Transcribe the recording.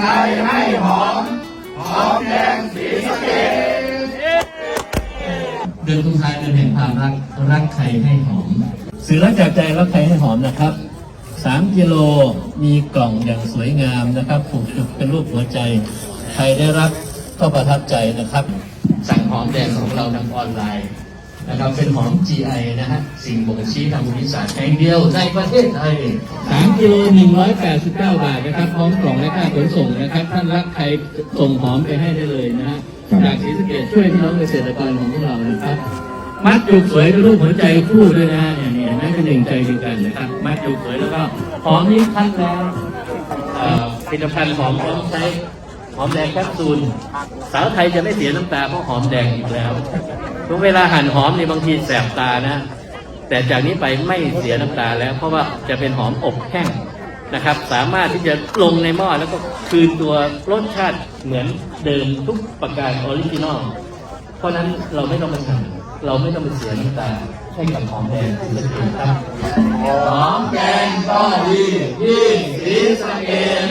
ให้หอม หอมแดงสีสะเกดเดือนกุมภาพันธ์เดือนแห่งความรัก รักใครให้หอม สื่อรักจากใจรักใครให้หอมนะครับสามกิโลมีกล่องอย่างสวยงามนะครับผูกจุกเป็นรูปหัวใจ ใครได้รับก็ประทับใจนะครับ สั่งหอมแดงของเราทางออนไลน์ นะครับเป็นหอม GI นะฮะสิ่งบ่งชี้ทางภูมิศาสตร์แห่งเดียวในประเทศไทย3กิโล189บาทนะครับพร้อมกล่องและค่าขนส่งนะครับ ท่านรักใครส่งหอมไปให้ได้เลยนะฮะจากศรีสะเกษช่วยพี่น้องเกษตรกรของพวกเรานะครับ มัดจุกสวยเป็นรูปหัวใจคู่ด้วยนะฮะเนี่ยเนี่ยนั่นเป็นหนึ่งใจเดียวกันนะครับมัดจุกสวยแล้วก็หอมนี้คั้นแล้วเอ่อผลิตภัณฑ์หอมพร้อมใช้ หอมแดงแคปซูลสาวไทยจะไม่เสียน้ำตาเพราะหอมแดงอีกแล้วทุกเวลาหั่นหอมนี่บางทีแสบตานะ แต่จากนี้ไปไม่เสียน้ำตาแล้ว เพราะว่าจะเป็นหอมอบแห้งนะครับ สามารถที่จะลงในหม้อแล้วก็คืนตัวรสชาติเหมือนเดิมทุกประการออริจินอลเพราะนั้นเราไม่ต้องไปสั่งเราไม่ต้องไปเสียน้ำตาให้กับหอมแดงที่จะกินครับหอมแดงก็ดียิ่งสีสเกด